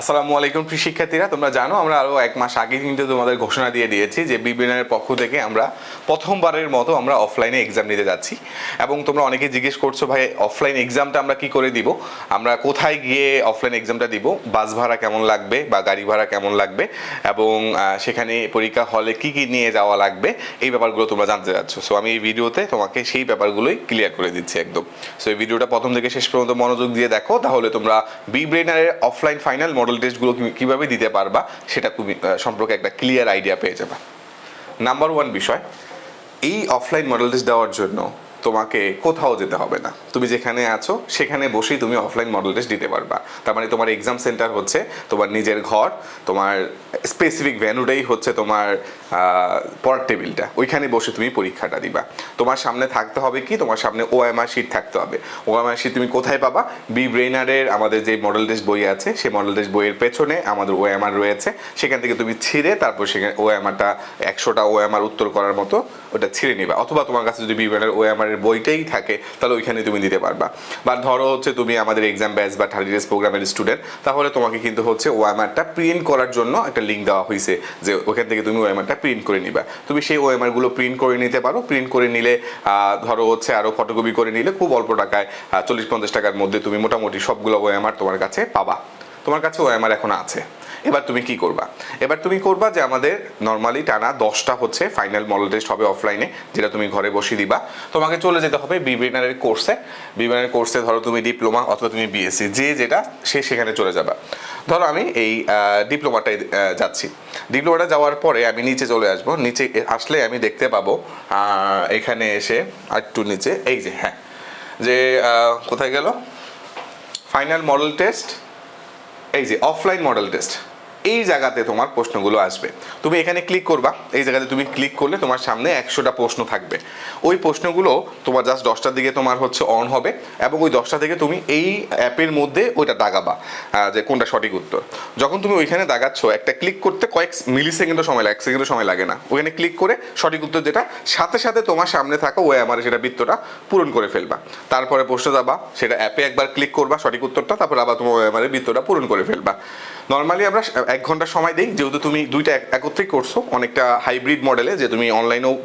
আসসালামু আলাইকুম প্রিয় শিক্ষার্থীরা, তোমরা জানো আমরা আরও এক মাস আগে কিন্তু তোমাদের ঘোষণা দিয়ে দিয়েছি যে বিবিএনের পক্ষ থেকে আমরা প্রথমবারের মতো আমরা অফলাইনে এক্সাম নিতে যাচ্ছি। এবং তোমরা অনেকে জিজ্ঞেস করছ, ভাই অফলাইন এক্সামটা আমরা কি করে দিব? আমরা কোথায় গিয়ে অফলাইন এক্সামটা দিব? বাস ভাড়া কেমন লাগবে বা গাড়ি ভাড়া কেমন লাগবে? এবং সেখানে পরীক্ষা হলে কি কি নিয়ে যাওয়া লাগবে? এই ব্যাপারগুলো তোমরা জানতে যাচ্ছ সো আমি এই ভিডিওতে তোমাকে সেই ব্যাপারগুলোই ক্লিয়ার করে দিচ্ছি একদম। সো এই ভিডিওটা প্রথম থেকে শেষ পর্যন্ত মনোযোগ দিয়ে দেখো, তাহলে তোমরা বি ব্রেনারের অফলাইন ফাইনাল মডেল টেস্টগুলো কীভাবে দিতে পারবা, সেটা তুমি সম্পর্কে একটা ক্লিয়ার আইডিয়া পেয়ে যাবা। নাম্বার ওয়ান বিষয়, এই অফলাইন মডেল টেস্ট দেওয়ার জন্য তোমাকে কোথাও যেতে হবে না। তুমি যেখানে আছো, সেখানে বসেই তুমি অফলাইন মডেল টেস্ট দিতে পারবা। তার মানে তোমার এক্সাম সেন্টার হচ্ছে তোমার নিজের ঘর, তোমার স্পেসিফিক ভ্যানুটাই হচ্ছে তোমার পড়ার টেবিলটা ওইখানে বসে তুমি পরীক্ষাটা দিবা। তোমার সামনে থাকতে হবে কি? তোমার সামনে ওএমআর শিট থাকতে হবে। ওএমআর শিট তুমি কোথায় পাবা? বি ব্রেইনারের আমাদের যে মডেল টেস্ট বই আছে, সেই মডেল টেস্ট বইয়ের পেছনে আমাদের ওএমআর রয়েছে। সেখান থেকে তুমি ছিঁড়ে তারপর সেখানে ওএমআরটা একশোটা ওএমআর উত্তর করার মতো ওটা ছিঁড়ে নিবা। অথবা তোমার কাছে যদি বি ব্রেইনার ওএমআর এর বইটাই থাকে, তাহলে ওইখানে তুমি দিতে পারবা। বা ধরো হচ্ছে তুমি আমাদের এক্সাম ব্যাচ বা থার্টি ডেজ প্রোগ্রামের স্টুডেন্ট তাহলে তোমাকে কিন্তু হচ্ছে ওএমআরটা প্রিন্ট করার জন্য একটা লিঙ্ক দেওয়া হয়েছে যে ওখান থেকে তুমি ওএমআরটা প্রিন্ট করে নিবা। তুমি সেই ওএমআরগুলো প্রিন্ট করে নিতে পারো। প্রিন্ট করে নিলে ধরো হচ্ছে আরও ফটোকপি করে নিলে খুব অল্প টাকায় চল্লিশ পঞ্চাশ টাকার মধ্যে তুমি মোটামুটি সবগুলো ওএমআর তোমার কাছে পাবা। তোমার কাছে ওএমআর এখন আছে। এবার তুমি কি করবা? এবার তুমি করবা যে আমাদের নর্মালি টানা দশটা হচ্ছে ফাইনাল মডেল টেস্ট হবে অফলাইনে যেটা তুমি ঘরে বসিয়ে দিবা। তোমাকে চলে যেতে হবে বিবিএনারের কোর্সে বিবিএনারের কোর্সে ধরো তুমি ডিপ্লোমা অথবা তুমি বিএসসি যে যেটা সে সেখানে চলে যাবা। ধরো আমি এই ডিপ্লোমাটায় যাচ্ছি। ডিপ্লোমাটা যাওয়ার পরে আমি নিচে চলে আসব। নিচে আসলে আমি দেখতে পাবো এখানে এসে একটু নিচে, এই যে হ্যাঁ যে কোথায় গেল? ফাইনাল মডেল টেস্ট এই যে অফলাইন মডেল টেস্ট এই জায়গাতে তোমার প্রশ্নগুলো আসবে। তুমি এখানে ক্লিক করবা, এই জায়গাতে তুমি ক্লিক করলে তোমার সামনে একশোটা প্রশ্ন থাকবে। ওই প্রশ্নগুলো তোমার জাস্ট দশটার দিকে তোমার হচ্ছে অন হবে এবং ওই দশটা থেকে তুমি এই অ্যাপের মধ্যে ওইটা দাগাবা যে কোনটা সঠিক উত্তর। যখন তুমি ওইখানে দাগাচ্ছ, একটা ক্লিক করতে কয়েক মিলি সেকেন্ডও সময় লাগে, এক সেকেন্ডও সময় লাগে না। ওখানে ক্লিক করে সঠিক উত্তর যেটা, সাথে সাথে তোমার সামনে থাকা ওই আমার সেটা বৃত্তটা পূরণ করে ফেলবা। তারপরে প্রশ্ন যাবা সেটা অ্যাপে একবার ক্লিক করবা সঠিক উত্তরটা, তারপর আবার তোমার ওই আমার বৃত্তটা পূরণ করে ফেলবা। নর্মালি আমরা এক ঘণ্টা সময় দিই, যেহেতু তুমি দুইটা এক- একত্রেই করছ, অনেকটা হাইব্রিড মডেলে যে তুমি অনলাইনেও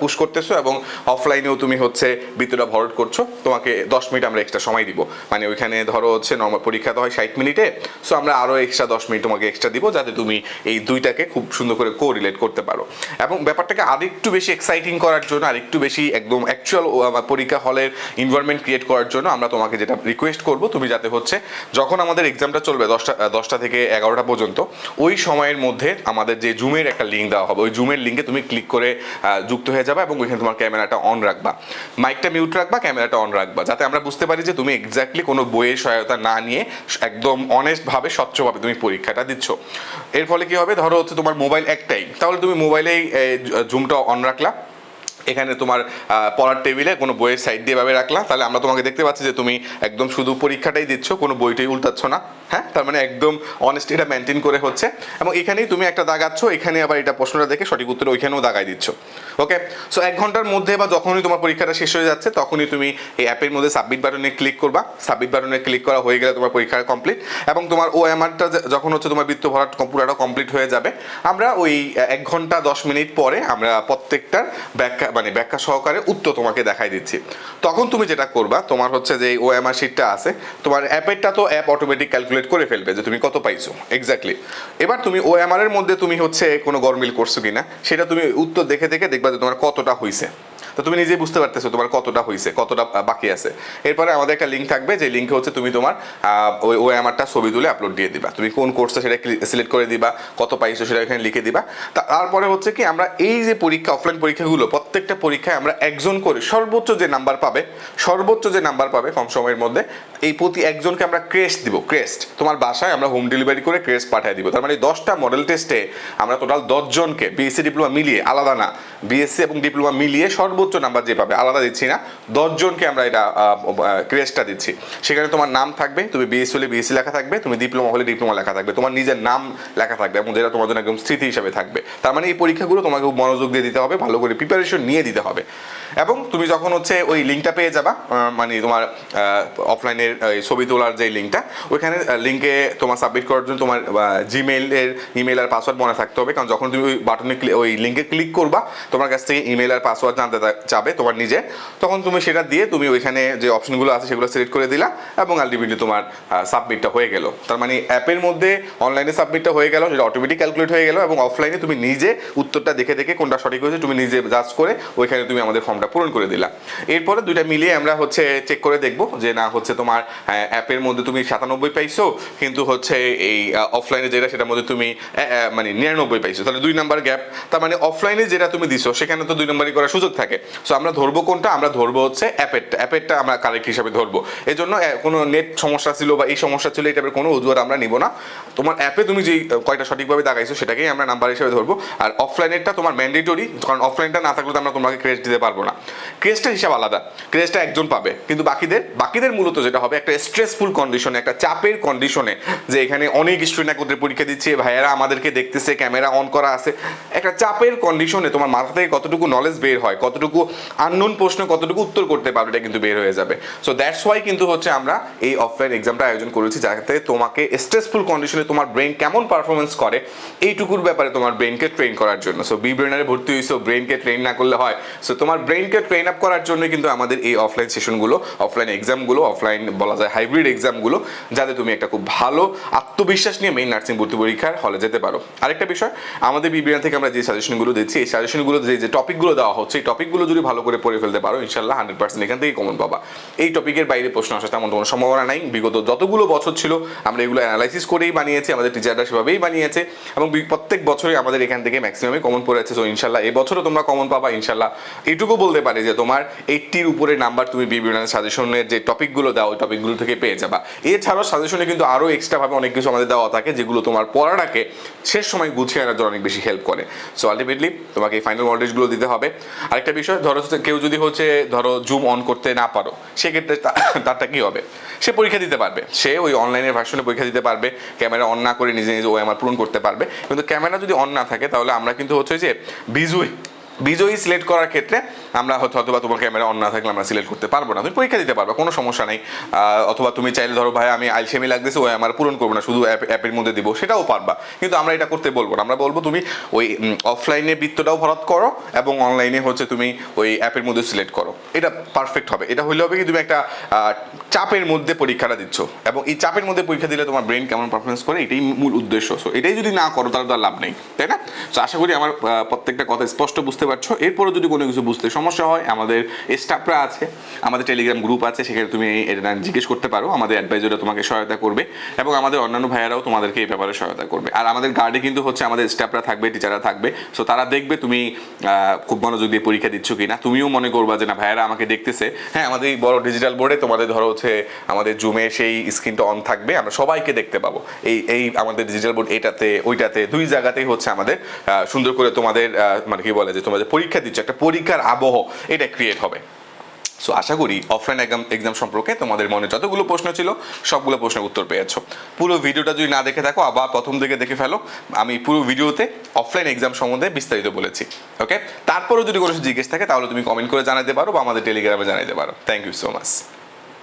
পুশ করতেছো এবং অফলাইনেও তুমি হচ্ছে বৃত্তটা ভরট করছ, তোমাকে দশ মিনিট আমরা এক্সট্রা সময় দিব। মানে ওইখানে ধরো হচ্ছে নর্মাল পরীক্ষা তো হয় ষাট মিনিটে সো আমরা আরও এক্সট্রা দশ মিনিট তোমাকে এক্সট্রা দিব, যাতে তুমি এই দুইটাকে খুব সুন্দর করে কো রিলেট করতে পারো। এবং ব্যাপারটাকে আরেকটু বেশি এক্সাইটিং করার জন্য, আরেকটু বেশি একদম অ্যাকচুয়াল পরীক্ষা হলের ইনভারনমেন্ট ক্রিয়েট করার জন্য আমরা তোমাকে যেটা রিকোয়েস্ট করব, তুমি যাতে হচ্ছে যখন আমাদের এক্সামটা চলবে দশটা দশটা থেকে এগারোটা পর্যন্ত, ওই সময়ের মধ্যে আমাদের যে জুমের একটা লিঙ্ক দেওয়া হবে, ওই জুমের লিঙ্কে তুমি ক্লিক করে যুক্ত হয়ে যাবে এবং ওইখানে তোমার ক্যামেরাটা অন রাখবা। মাইকটা মিউট রাখবা, ক্যামেরাটা অন রাখবা, যাতে আমরা বুঝতে পারি যে তুমি এক্স্যাক্টলি কোনো বইয়ের সহায়তা না নিয়ে একদম অনেস্টভাবে স্বচ্ছভাবে তুমি পরীক্ষাটা দিচ্ছ। এর ফলে কি হবে? ধরো হচ্ছে তোমার মোবাইল একটাই, তাহলে তুমি মোবাইলেই জুমটা অন রাখলা। এখানে তোমার পড়ার টেবিলে কোনো বইয়ের সাইড দিয়ে ভাবে রাখলা। তাহলে আমরা তোমাকে দেখতে পাচ্ছি যে তুমি একদম শুধু পরীক্ষাটাই দিচ্ছ, কোনো বইটাই উল্টাচ্ছ না। হ্যাঁ তার মানে একদম অনেস্টি এটা মেনটেন করে হচ্ছে। এবং এখানেই তুমি একটা দাগাচ্ছ, এখানে আবার এটা প্রশ্নটা দেখে সঠিক উত্তর ওইখানেও দাগাই দিচ্ছ। ওকে সো এক ঘণ্টার মধ্যে বা যখনই তোমার পরীক্ষাটা শেষ হয়ে যাচ্ছে, তখনই তুমি এই অ্যাপের মধ্যে সাবমিট বাটনে ক্লিক করবা। সাবমিট বাটনে ক্লিক করা হয়ে গেলে তোমার পরীক্ষা কমপ্লিট এবং তোমার ও এমআরটা যখন হচ্ছে তোমার বৃত্ত ভরা পুরাটা কমপ্লিট হয়ে যাবে। আমরা ওই, এক ঘণ্টা দশ মিনিট পরে আমরা প্রত্যেকটার ব্যাখ্যা মানে ব্যাখ্যা সহকারে উত্তর তোমাকে দেখাই দিচ্ছি। তখন তুমি যেটা করবা, তোমার হচ্ছে যে ও এমআর শিটটা আছে, তোমার অ্যাপেরটা তো অ্যাপ অটোমেটিক ক্যালকুলেট করে ফেলবে যে তুমি কত পাইছো। এক্স্যাক্টলি এবার তুমি ও এর মধ্যে তুমি হচ্ছে কোনো গরমিল করছ কিনা, সেটা তুমি উত্তর দেখে দেখে দেখবা যে তোমার কতটা হইছে। তো তুমি নিজেই বুঝতে পারতেছো তোমার কতটা হয়েছে কতটা বাকি আছে। এরপরে আমাদের একটা লিঙ্ক থাকবে, যে লিঙ্কে হচ্ছে তুমি তোমার ওই ওই আমারটা ছবি তুলে আপলোড দিয়ে দিবা। তুমি কোন কোর্সটা সেটা সিলেক্ট করে দিবা, কত পাইছো সেটা এখানে লিখে দিবা। তারপরে হচ্ছে কি আমরা এই যে পরীক্ষা অফলাইন পরীক্ষাগুলো, প্রত্যেকটা পরীক্ষায় আমরা একজন করে সর্বোচ্চ যে নাম্বার পাবে, সর্বোচ্চ যে নাম্বার পাবে কম সময়ের মধ্যে এই প্রতি একজনকে আমরা ক্রেস্ট দিব ক্রেস্ট তোমার বাসায় আমরা হোম ডেলিভারি করে ক্রেস্ট পাঠিয়ে দিব। তার মানে দশটা মডেল টেস্টে আমরা টোটাল দশজনকে বিএসসি ডিপ্লোমা মিলিয়ে, আলাদা না বিএসসি এবং ডিপ্লোমা মিলিয়ে সর্বোচ্চ নাম্বার যে পাবে, আলাদা দিচ্ছি না। দশজনকে আমরা এটা ক্রেস্টটা দিচ্ছি। সেখানে তোমার নাম থাকবে, তুমি বিএসসি হলে বিএসসি লেখা থাকবে, তুমি ডিপ্লোমা হলে ডিপ্লোমা লেখা থাকবে, তোমার নিজের নাম লেখা থাকবে এবং যেটা তোমার জন্য একদম স্মৃতি হিসাবে থাকবে। তার মানে এই পরীক্ষাগুলো তোমাকে মনোযোগ দিয়ে দিতে হবে, ভালো করে প্রিপারেশন নিয়ে দিতে হবে। এবং তুমি যখন হচ্ছে ওই লিঙ্কটা পেয়ে যাবা মানে তোমার অফলাইনের ছবি তোলার যে লিঙ্কটা, ওইখানে লিঙ্কে তোমার সাবমিট করার জন্য তোমার জিমেইল এর ইমেল আর পাসওয়ার্ড মনে থাকতে হবে, কারণ যখন তুমি ওই বাটনে ওই লিঙ্কে ক্লিক করবা, তোমার কাছ থেকে ইমেল আর পাসওয়ার্ড জানতে চাবে তোমার নিজে। তখন তুমি সেটা দিয়ে তুমি ওইখানে যে অপশনগুলো আছে সেগুলো সিলেক্ট করে দিলা এবং আলটিমেটলি তোমার সাবমিটটা হয়ে গেল। তার মানে অ্যাপের মধ্যে অনলাইনে সাবমিটটা হয়ে গেল, সেটা অটোমেটিক ক্যালকুলেট হয়ে গেল এবং অফলাইনে তুমি নিজে উত্তরটা দেখে দেখে কোনটা সঠিক হয়েছে তুমি নিজে জাজ করে ওইখানে তুমি আমাদের ফর্মটা পূরণ করে দিলা। এরপরে দুইটা মিলিয়ে আমরা হচ্ছে চেক করে দেখব যে না হচ্ছে তোমার অ্যাপের মধ্যে তুমি সাতানব্বই পাইছো, কিন্তু হচ্ছে এই অফলাইনে যেটা, সেটার মধ্যে তুমি মানে নিরানব্বই পাইছো। তাহলে দুই নাম্বার গ্যাপ তার মানে অফলাইনে যেটা তুমি দিছো, সেখানে তো দুই নম্বরই করার সুযোগ থাকে। সো আমরা ধরবো কোনটা? আমরা ধরবো হচ্ছে অ্যাপেরটা অ্যাপেরটা আমরা কারেক্ট হিসাবে ধরবো। এই জন্য কোনো নেট সমস্যা ছিল বা এই সমস্যা ছিল, এই টাইপের কোনো অজুহাত আমরা নিব না। তোমার অ্যাপে তুমি যেই কয়টা সঠিকভাবে দাগাইছো, সেটাকেই আমরা নাম্বার হিসেবে ধরবো। আর অফলাইনেরটা তোমার ম্যান্ডেটরি কারণ অফলাইনটা না থাকলে তো আমরা তোমাকে ক্রেস্ট দিতে পারব না। ক্রেজটার হিসাব আলাদা। ক্রেজটা একজন পাবে। কিন্তু বাকিদের বাকিদের মূলত যেটা হবে একটা স্ট্রেসফুল কন্ডিশনে একটা চাপের কন্ডিশনে যে এখানে অনেক স্টুডেন্ট একত্রে পরীক্ষা দিচ্ছে, ভাইয়েরা আমাদেরকে দেখতেছে ক্যামেরা অন করা আছে। একটা চাপের কন্ডিশনে তোমার মাথা থেকে কতটুকু নলেজ বের হয়, কতটুকু আননোন প্রশ্ন, কতটুকু উত্তর করতে পারবে এটা কিন্তু বের হয়ে যাবে। সো দ্যাটস ওয়াই কিন্তু হচ্ছে আমরা এই অফলাইন এক্সামটা আয়োজন করেছি, যাতে তোমাকে স্ট্রেসফুল কন্ডিশনে তোমার ব্রেন কেমন পারফরমেন্স করে, এইটুকুর ব্যাপারে তোমার ব্রেনকে ট্রেন করার জন্য। সো বি ব্রেনারে ভর্তি হয়েছো ব্রেনকে ট্রেন না করলে হয়। সো তোমার ব্রেনকে ট্রেন আপ করার জন্য কিন্তু আমাদের এই অফলাইন সেশনগুলো অফলাইন এক্সামগুলো অফলাইন বলা যায় হাইব্রিড এক্সামগুলো যাতে তুমি একটা খুব ভালো আত্মবিশ্বাস নিয়ে মেইন নার্সিং ভর্তি পরীক্ষার হলে যেতে পারো। আরেকটা বিষয়, আমাদের বিবিএন থেকে আমরা যে সাজেশনগুলো দিচ্ছি, এই সাজেশনগুলো যে যে টপিকগুলো দেওয়া হচ্ছে, এই টপিকগুলো যদি ভালো করে পড়ে ফেলতে পারো ইনশাল্লাহ হান্ড্রেড পার্সেন্ট এখান থেকে কমন পাবা। এই টপিকের বাইরে প্রশ্ন আসার তেমন কোনো সম্ভাবনা নাই। বিগত যতগুলো বছর ছিল, আমরা এগুলো অ্যানালাইসিস করেই বানিয়েছি, আমাদের টিচাররা সেভাবেই বানিয়েছে, এবং প্রত্যেক বছরই আমাদের এখান থেকে ম্যাক্সিমামই কমন পড়েছে সো ইনশাল্লাহ এবছরও তোমরা কমন পাবা ইনশাল্লাহ এইটুকু বলতে পারি যে তোমার এইটটির উপরে নাম্বার তুমি বিভিন্ন সাজেশনের যে টপিকগুলো দাও টপিকগুলো থেকে পেয়ে যাবা। এছাড়াও সাজেশনে কিন্তু আরও এক্সট্রাভাবে অনেক কিছু আমাদের দেওয়া থাকে, যেগুলো তোমার পড়াটাকে শেষ সময় গুছিয়ে আনার জন্য অনেক বেশি হেল্প করে। সো আলটিমেটলি তোমাকে এই ফাইনাল ভোল্টেজগুলো দিতে হবে। আরেকটা বিষয়, ধরো কেউ যদি হচ্ছে, ধরো জুম অন করতে না পারো, সেক্ষেত্রে তারটা কি হবে? সে পরীক্ষা দিতে পারবে। সে ওই অনলাইনের ভার্সনে পরীক্ষা দিতে পারবে। ক্যামেরা অন না করে নিজে নিজে ওই আমার পূরণ করতে পারবে। কিন্তু ক্যামেরা যদি অন না থাকে, তাহলে আমরা কিন্তু হচ্ছে যে বিজুই বিজয়ী সিলেক্ট করার ক্ষেত্রে আমরা হয়তো অথবা তোমার ক্যামেরা অন না থাকলে আমরা সিলেক্ট করতে পারব না। তুমি পরীক্ষা দিতে পারবে, কোনো সমস্যা নেই। অথবা তুমি চাইলে ধরো, ভাই, আমি আলসেমি লাগতেছে, ওই আমার পূরণ করব না, শুধু অ্যাপের মধ্যে দিব। সেটাও পারবা। কিন্তু আমরা এটা করতে বলব না। আমরা বলব তুমি ওই অফলাইনে বৃত্তটাও ভরাত করো এবং অনলাইনে হচ্ছে তুমি ওই অ্যাপের মধ্যে সিলেক্ট করো। এটা পারফেক্ট হবে। এটা হলে হবে কি, তুমি একটা চাপের মধ্যে পরীক্ষাটা দিচ্ছ। এবং এই চাপের মধ্যে পরীক্ষা দিলে তোমার ব্রেন কেমন পারফরমেন্স করে, এটাই মূল উদ্দেশ্য। এটাই যদি না করো, তাহলে তো লাভ নেই। তাই না? তো আশা করি আমার প্রত্যেকটা কথা স্পষ্ট বুঝতে পারছ এরপরে যদি কোনো কিছু বুঝতে সমস্যা হয়, আমাদের স্টাফরা আছে, আমাদের টেলিগ্রাম গ্রুপ আছে, সেখানে তুমি এটা জিজ্ঞেস করতে পারো। আমাদের অ্যাডভাইজাররা তোমাকে সহায়তা করবে এবং আমাদের অন্যান্য ভাইয়ারাও তোমাদেরকে এই ব্যাপারে সহায়তা করবে। আর আমাদের গার্ডে কিন্তু হচ্ছে আমাদের স্টাফরা থাকবে টিচাররা থাকবে। সো তারা দেখবে তুমি খুব মনোযোগ দিয়ে পরীক্ষা দিচ্ছ কিনা। তুমিও মনে করবা যে, না, ভাইয়ারা আমাকে দেখতেছে। হ্যাঁ আমাদের এই বড় ডিজিটাল বোর্ডে তোমাদের ধরো হচ্ছে আমাদের জুমে সেই স্ক্রিনটা অন থাকবে। আমরা সবাইকে দেখতে পাবো। এই এই আমাদের ডিজিটাল বোর্ড এটাতে, ওইটাতে, দুই জায়গাতেই হচ্ছে আমাদের সুন্দর করে তোমাদের মানে কি বলে যে তোমাদের পরীক্ষা দিচ্ছ, একটা পরীক্ষার আবহ এটা ক্রিয়েট হবে। সো আশা করি অফলাইন এক্সাম এক্সাম সম্পর্কে তোমাদের মনে যতগুলো প্রশ্ন ছিল, সবগুলো প্রশ্নের উত্তর পেয়েছ। পুরো ভিডিওটা যদি না দেখে থাকো, আবার প্রথম দিকে দেখে ফেলো, আমি পুরো ভিডিওতে অফলাইন এক্সাম সম্বন্ধে বিস্তারিত বলেছি ওকে তারপরেও যদি কোনো জিজ্ঞেস থাকে, তাহলে তুমি কমেন্ট করে জানাতে পারো বা আমাদের টেলিগ্রামে জানাতে পারো। Thank you so much